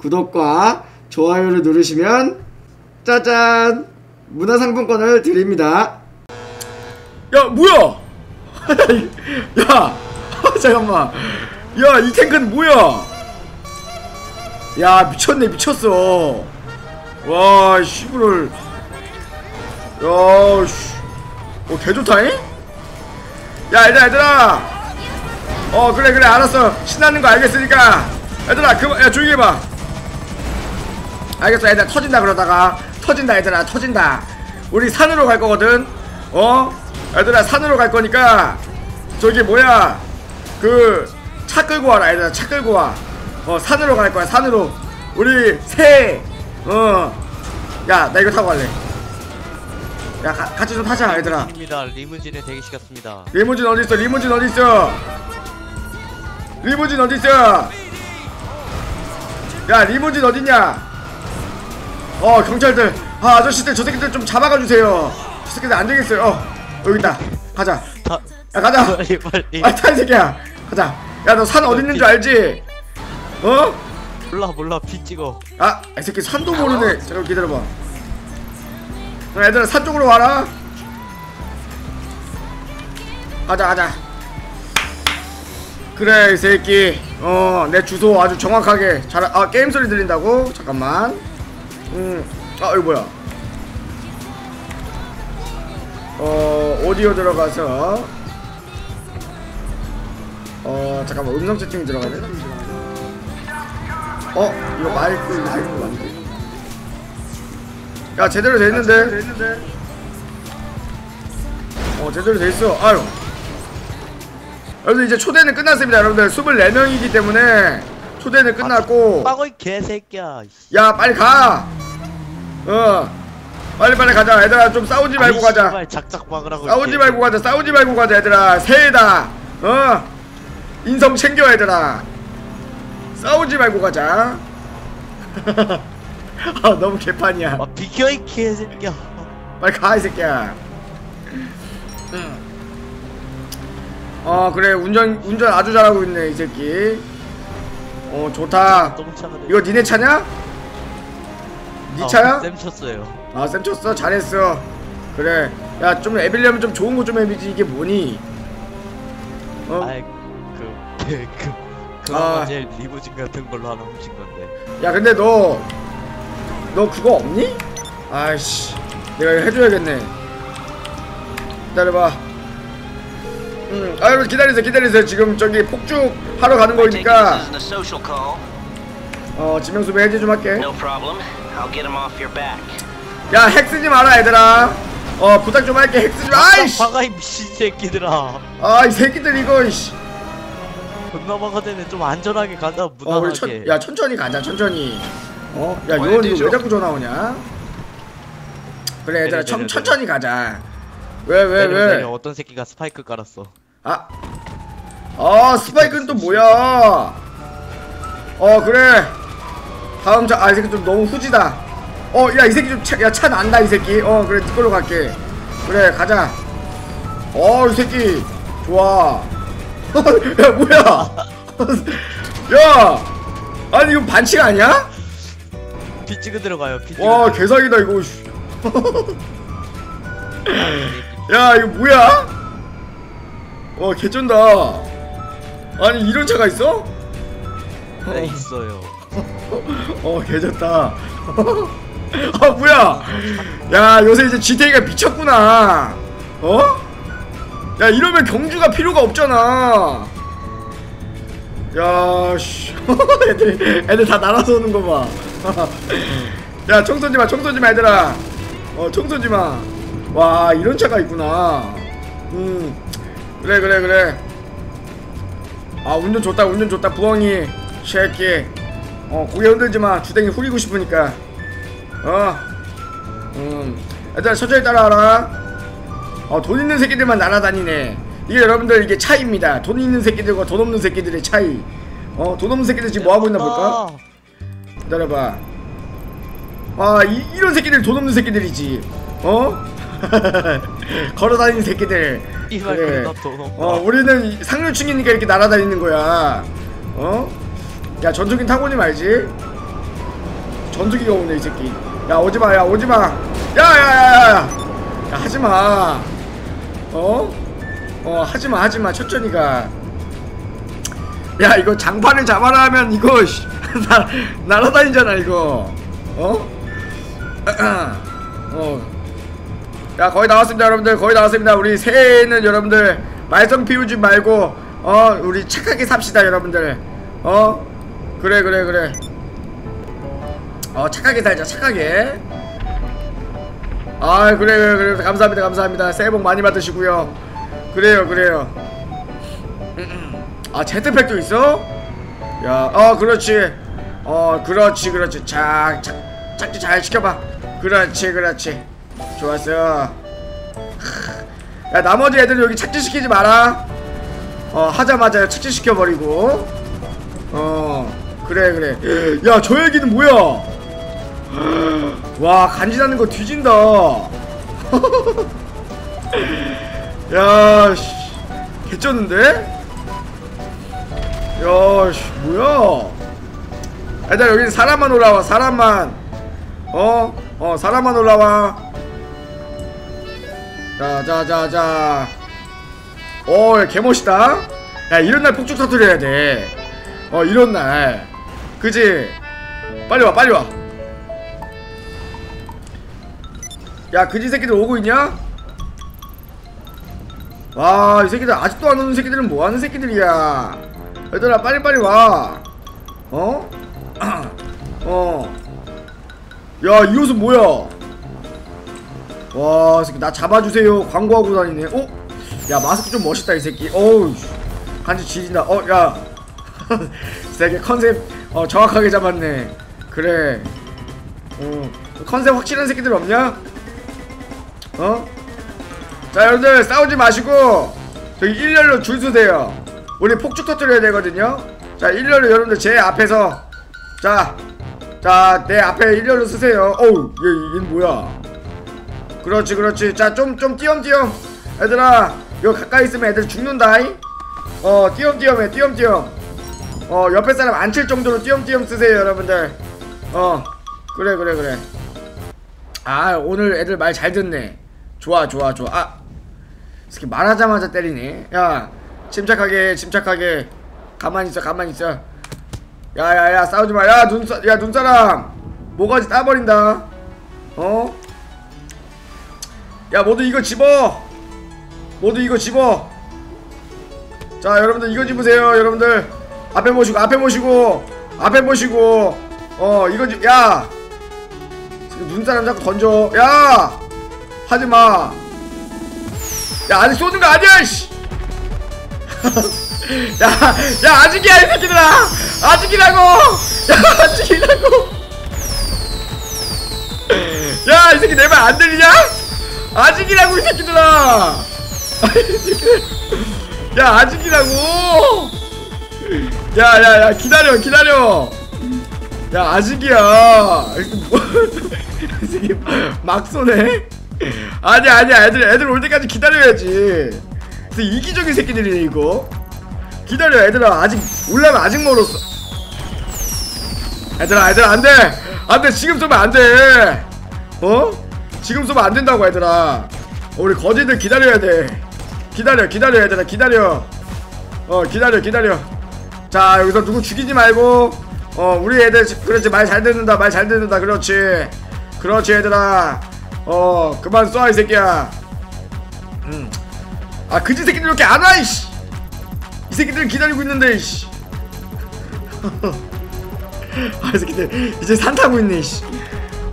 구독과 좋아요를 누르시면 짜잔 문화상품권을 드립니다. 야 뭐야? 야 잠깐만. 야 이 탱크는 뭐야? 야 미쳤네 미쳤어. 와 씨부를. 야 씨. 어 개좋다잉? 야 얘들아 얘들아. 어 그래 그래 알았어 신나는 거 알겠으니까 얘들아 그만 야 조용히 해봐. 알겠어 얘들아. 터진다 그러다가. 터진다 얘들아. 터진다. 우리 산으로 갈 거거든. 어? 얘들아 산으로 갈 거니까 저기 뭐야? 그 차 끌고 와라 얘들아. 차 끌고 와어 산으로 갈 거야 산으로. 우리 새어야 나 이거 타고 갈래. 야 가, 같이 좀 타자 얘들아. 입니다. 리무진에 대기 시켰습니다. 리무진 어디 있어? 리무진 어디 있어? 리무진 어디 있어? 야 리무진 어딨냐 어 경찰들 아 아저씨들 저 새끼들 좀 잡아가 주세요 저 새끼들 안 되겠어요 어 여기 있다 가자 다, 야 가자 빨리 빨리. 아 타이 새끼야 가자 야 너 산 어디 있는 줄 알지 어? 몰라 몰라 피 찍어. 아, 이 새끼 산도 모르네. 잠깐 기다려봐. 야, 얘들아 산 쪽으로 와라. 가자, 가자. 그래, 이 새끼. 어, 내 주소 아주 정확하게 잘. 아, 게임 소리 들린다고? 잠깐만. 음, 아, 이거 뭐야? 어, 오디오 들어가서. 어, 잠깐만, 음성 채팅 들어가야 돼? 어? 이거 마이크 마이크 안 돼. 야 제대로 돼 있는데. 어 제대로 돼 있어. 아유. 여러분들 이제 초대는 끝났습니다. 여러분들 24명이기 때문에 초대는 끝났고. 빠고 이 개새끼야. 야 빨리 가. 어. 빨리 빨리 가자. 얘들아 좀 싸우지 말고 아이, 가자. 씨발, 작작 막으라고. 싸우지 이렇게. 말고 가자. 싸우지 말고 가자. 얘들아 새해다. 어. 인성 챙겨 얘들아. 싸우지 말고 가자. 아 너무 개판이야. 아 비켜 이 개새끼야. 빨리 가 이 새끼야. 어 그래 운전 운전 아주 잘하고 있네 이 새끼. 어 좋다. 이거 니네 차냐? 니 차야? 쌤 쳤어요. 아쌤 쳤어 잘했어. 그래 야 좀 애빌려면 좀 좋은 거좀 해비지 이게 뭐니? 어? 아이 그 그 그, 그, 아. 그나마 제일 리무진 같은 걸로 하나 훔친 건데. 야 근데 너 너 그거 없니? 아이씨 내가 이거 해줘야겠네 기다려봐 음, 아 여러분 기다리세요 기다리세요 지금 저기 폭죽 하러 가는 거니까. 어 지명수배 해제 좀 할게. 야 핵 쓰지 마라 얘들아 어 부탁 좀 할게 핵 쓰지 마 아이씨 박아 이 미친 새끼들아. 아 이 새끼들 이거 이씨 존나 박아 되네 좀 안전하게 가자 어 무난하게. 야 천천히 가자 천천히 어야 요원 이거 왜 자꾸 전화 오냐 그래 얘들아 천, 천천히 가자 왜왜 내려, 왜? 내려. 어떤 새끼가 스파이크 깔았어. 아, 아 스파이크는 또 뭐야? 어 그래. 다음 차, 아 이 새끼 좀 너무 후지다. 어, 야 이 새끼 좀, 차, 야차 난다 이 새끼. 어 그래, 네 걸로 갈게. 그래, 가자. 어, 이 새끼 좋아. 야 뭐야? 야, 아니 이거 반칙 아니야? 피 찍어 들어가요. 피 찍어. 와 개사기다 이거. 씨. 야 이거 뭐야? 와 개쩐다. 아니 이런 차가 있어? 네 있어요. 어 개졌다. 아 뭐야? 야 요새 이제 GTA가 미쳤구나. 어? 야 이러면 경주가 필요가 없잖아. 야 씨. 애들 애들 다 날아서 오는 거 봐. 야총 쏘지 마, 총 쏘지 마 얘들아. 어총 쏘지 마. 와 이런 차가 있구나. 음 그래 그래 그래. 아 운전 좋다 운전 좋다 부엉이. 쉐키 어 고개 흔들지 마. 주댕이 후리고 싶으니까. 어음. 얘들아 천천히 따라와라. 어돈 있는 새끼들만 날아다니네. 이게 여러분들 이게 차이입니다. 돈 있는 새끼들과 돈 없는 새끼들의 차이. 어돈 없는 새끼들 지금 뭐하고 있나 볼까? 기다려봐. 아 이, 이런 새끼들 돈 없는 새끼들이지. 어? 걸어다니는 새끼들 그래. 어 우리는 상류층이니까 이렇게 날아다니는 거야 어? 야 전투기 타고니 말지 전투기가 오네 이 새끼 야 오지마 야 오지마 야야야야 야, 하지마 어? 어 하지마 하지마 천천히 가야 이거 장판을 잡아라 하면 이거 씨, 나, 날아다니잖아 이거 어? 어. 야 거의 나왔습니다 여러분들. 거의 나왔습니다. 우리 새해에는 여러분들 말썽 피우지 말고 어 우리 착하게 삽시다 여러분들. 어? 그래 그래 그래. 어 착하게 살자 착하게. 아 그래 그래 그래. 감사합니다 감사합니다. 새해 복 많이 받으시고요. 그래요 그래요. 아 제트팩도 있어? 야어 그렇지. 어 그렇지 그렇지. 착 착, 착지 잘 시켜봐. 그렇지 그렇지 좋았어 야 나머지 애들 여기 착지시키지 마라. 어 하자마자 착지시켜버리고. 어 그래 그래. 야저 애기는 뭐야? 와 간지나는 거 뒤진다. 야씨 개쩌는데? 야씨 뭐야? 애들 여기 사람만 올라와 사람만. 어? 어 사람만 올라와 자자자자 오 야, 개멋있다 야 이런날 폭죽 터뜨려야 돼어 이런날 그지 빨리 와 빨리 와야 그지 새끼들 오고 있냐? 와 이 새끼들 아직도 안 오는 새끼들은 뭐하는 새끼들이야 얘들아 빨리빨리 와 어? 어. 야, 이 옷은 뭐야? 와, 이 새끼 나 잡아주세요. 광고하고 다니네. 어? 야, 마스크 좀 멋있다, 이 새끼. 어우, 씨. 간지 지린다. 어, 야. 이 새끼 컨셉, 어, 정확하게 잡았네. 그래. 어. 컨셉 확실한 새끼들 없냐? 어? 자, 여러분들, 싸우지 마시고, 저기 일렬로 줄 서세요. 우리 폭죽 터뜨려야 되거든요. 자, 일렬로 여러분들 제 앞에서, 자, 자, 내 앞에 일렬로 쓰세요. 어우, 얘, 얘 뭐야? 그렇지, 그렇지. 자, 좀, 좀 띄엄띄엄. 얘들아, 이거 가까이 있으면 애들 죽는다이. 어, 띄엄띄엄 해, 띄엄띄엄. 어, 옆에 사람 안 칠 정도로 띄엄띄엄 쓰세요, 여러분들. 어, 그래, 그래, 그래. 아, 오늘 애들 말 잘 듣네. 좋아, 좋아, 좋아. 아, 이렇게 말하자마자 때리네. 야, 침착하게, 침착하게. 가만히 있어, 가만히 있어. 야야야 싸우지 마. 야 눈사 야 눈사람 모가지 따버린다. 어? 야 모두 이거 집어. 모두 이거 집어. 자 여러분들 이거 집으세요. 여러분들 앞에 모시고 앞에 모시고 앞에 모시고 어 이거 집. 야 눈사람 자꾸 던져. 야 하지 마. 야 아직 쏘는 거 아니야 씨. 야, 야, 아직이야, 이 새끼들아! 아직이라고! 야, 아직이라고! 야, 이 새끼 내 말 안 들리냐? 아직이라고, 이 새끼들아! 야, 아직이라고! 야, 야, 야, 기다려, 기다려! 야, 아직이야! 이 새끼 막 쏘네? 아니야, 아니야, 애들, 애들 올 때까지 기다려야지. 이기적인 새끼들이네, 이거. 기다려 얘들아 아직 올라면 아직 멀었어 얘들아 얘들아 안돼 안돼 지금 쏘면 안돼 어? 지금 쏘면 안 된다고 얘들아. 어, 우리 거지들 기다려야 돼. 기다려 기다려 얘들아. 기다려. 어 기다려 기다려. 자 여기서 누구 죽이지 말고 어 우리 애들 그렇지 말 잘 듣는다 말 잘 듣는다. 그렇지. 그렇지 얘들아. 어 그만 쏴 이 새끼야. 음아 그지 새끼들 이렇게 안 와 이씨. 이 새끼들은 기다리고 있는데 씨. 아, 이 새끼들 이제 산 타고 있네 씨.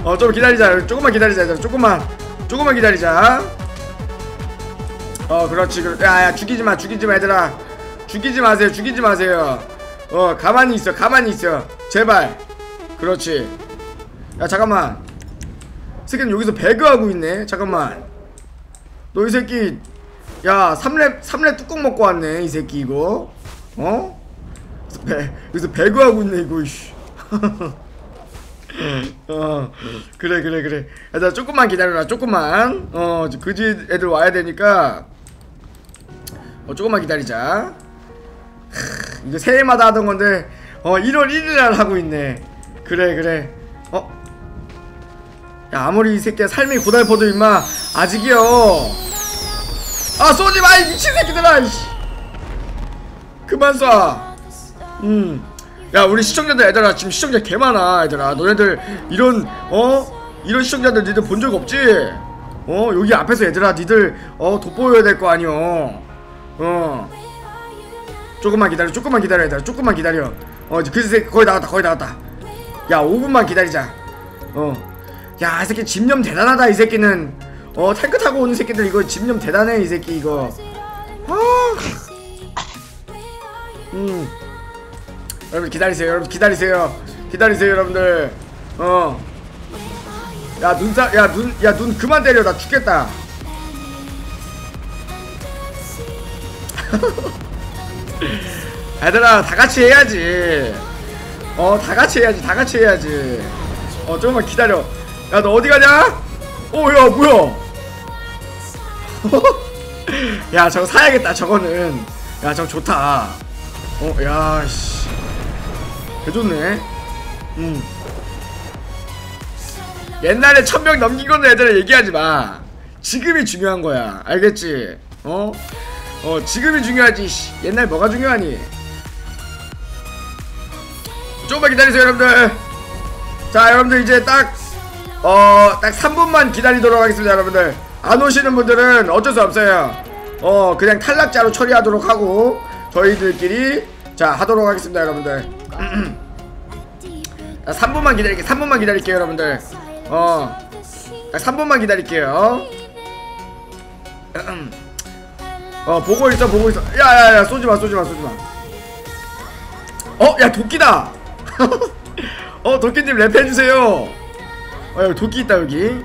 어, 좀 기다리자. 조금만 기다리자. 조금만. 조금만 기다리자. 어, 그렇지. 그렇. 야, 야, 죽이지 마. 죽이지 마, 얘들아. 죽이지 마세요. 죽이지 마세요. 어, 가만히 있어. 가만히 있어. 제발. 그렇지. 야, 잠깐만. 이 새끼는 여기서 배그하고 있네. 잠깐만. 너 이 새끼 야 3렙 3렙 뚜껑 먹고 왔네 이 새끼 이거 어? 배, 여기서 배그하고 있네 이거 어 그래 그래 그래. 야 조금만 기다려라 조금만. 어 그지 애들 와야 되니까. 어 조금만 기다리자. 하, 이거 새해마다 하던 건데 어 1월 1일 날 하고 있네. 그래 그래. 어? 야 아무리 이 새끼야 삶이 고달퍼도 임마 아직이요. 아 쏘지마 이 미친 새끼들아 그만 쏴. 음 야 우리 시청자들 얘들아 지금 시청자 개 많아 얘들아. 너네들 이런 어? 이런 시청자들 니들 본 적 없지? 어? 여기 앞에서 얘들아 니들 어 돋보여야 될 거 아니여 어. 조금만 기다려 조금만 기다려 얘들아. 조금만 기다려. 어 그 새끼 거의 나갔다 거의 나갔다. 야 5분만 기다리자. 어야 이 새끼 집념 대단하다 이 새끼는. 어 탱크 타고 오는 새끼들 이거 집념 대단해 이 새끼 이거. 아음 여러분 기다리세요. 여러분 기다리세요. 기다리세요 여러분들. 어 야 눈사 야 눈 야 눈 그만 때려. 나 죽겠다. 얘들아 다 같이 해야지. 어 다 같이 해야지. 다 같이 해야지. 어 조금만 기다려. 야 너 어디 가냐? 오야 뭐야? 야 저거 사야겠다 저거는. 야 저거 좋다. 어 야씨 개좋네 음 옛날에 천명 넘긴 거는 애들아 얘기하지 마 지금이 중요한 거야 알겠지 어? 어 지금이 중요하지 씨. 옛날 뭐가 중요하니 조금만 기다리세요 여러분들 자 여러분들 이제 딱 어, 딱 3분만 기다리도록 하겠습니다, 여러분들. 안 오시는 분들은 어쩔 수 없어요. 어, 그냥 탈락자로 처리하도록 하고, 저희들끼리, 자, 하도록 하겠습니다, 여러분들. 자, 3분만 기다릴게요, 3분만 기다릴게요, 여러분들. 어, 딱 3분만 기다릴게요. 어, 보고 있어, 보고 있어. 야, 야, 야, 쏘지 마, 쏘지 마, 쏘지 마. 어, 야, 도끼다! 어, 도끼님 랩해주세요! 어, 여기 도끼 있다, 여기.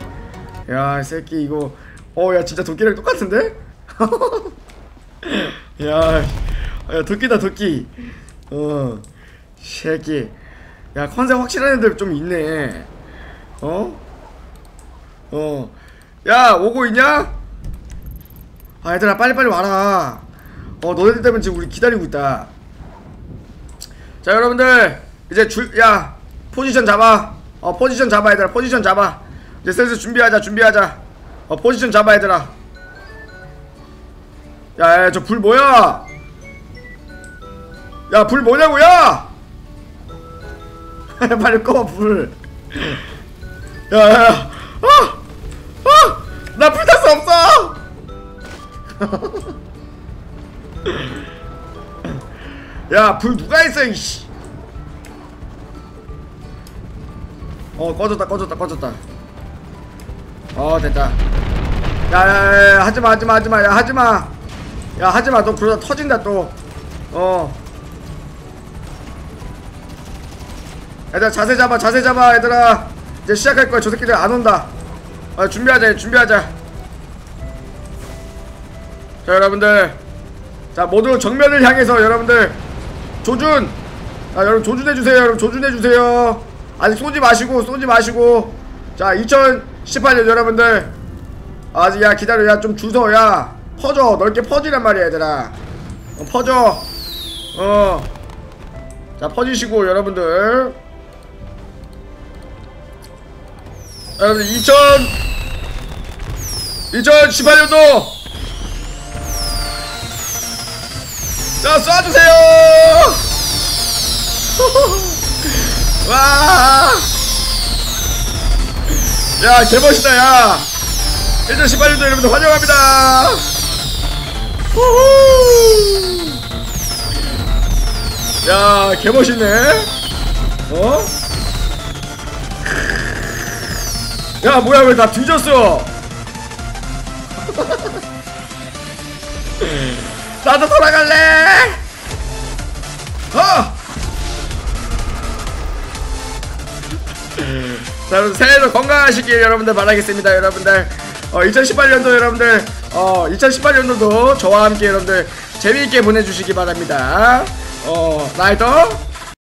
야, 이 새끼, 이거. 어, 야, 진짜 도끼랑 똑같은데? 야, 야, 도끼다, 도끼. 어, 새끼. 야, 컨셉 확실한 애들 좀 있네. 어? 어. 야, 오고 있냐? 아, 얘들아, 빨리빨리 와라. 어, 너네들 때문에 지금 우리 기다리고 있다. 자, 여러분들. 이제 줄, 야, 포지션 잡아. 어, 포지션 잡아, 얘들아. 포지션 잡아. 이제 슬슬 준비하자, 준비하자. 어, 포지션 잡아, 얘들아. 야, 야, 저불 뭐야? 야, 불 뭐냐고, 야! 빨리 꺼, 불. 야, 야, 야. 어! 어! 나불 탈 수 없어! 야, 불 누가 했어, 이씨. 어, 꺼졌다, 꺼졌다, 꺼졌다. 어, 됐다. 야, 야, 야, 야, 하지마, 하지마, 하지마, 야, 하지마. 야, 하지마, 너 그러다 터진다, 또. 어. 얘들아, 자세 잡아, 자세 잡아, 얘들아. 이제 시작할 거야, 저 새끼들 안 온다. 아, 준비하자, 준비하자. 자, 여러분들. 자, 모두 정면을 향해서 여러분들. 조준! 자, 여러분 조준해주세요, 여러분 조준해주세요. 아직 쏘지 마시고, 쏘지 마시고. 자, 2018년 여러분들. 아직 야, 기다려, 야, 좀 주서, 야. 퍼져, 넓게 퍼지란 말이야, 얘들아. 어, 퍼져. 어. 자, 퍼지시고, 여러분들. 여러분들, 2000, 2018년도. 자, 쏴주세요! 와! 야, 개멋있다, 야! 2018년도 여러분들 환영합니다! 후후! 야, 개멋있네? 어? 야, 뭐야, 왜 다 뒤졌어? 나도 돌아갈래! 어! 자, 여러분 새해도 건강하시길 여러분들 바라겠습니다, 여러분들. 어, 2018년도 여러분들, 어, 2018년도도 저와 함께 여러분들 재미있게 보내주시기 바랍니다. 어, 나이터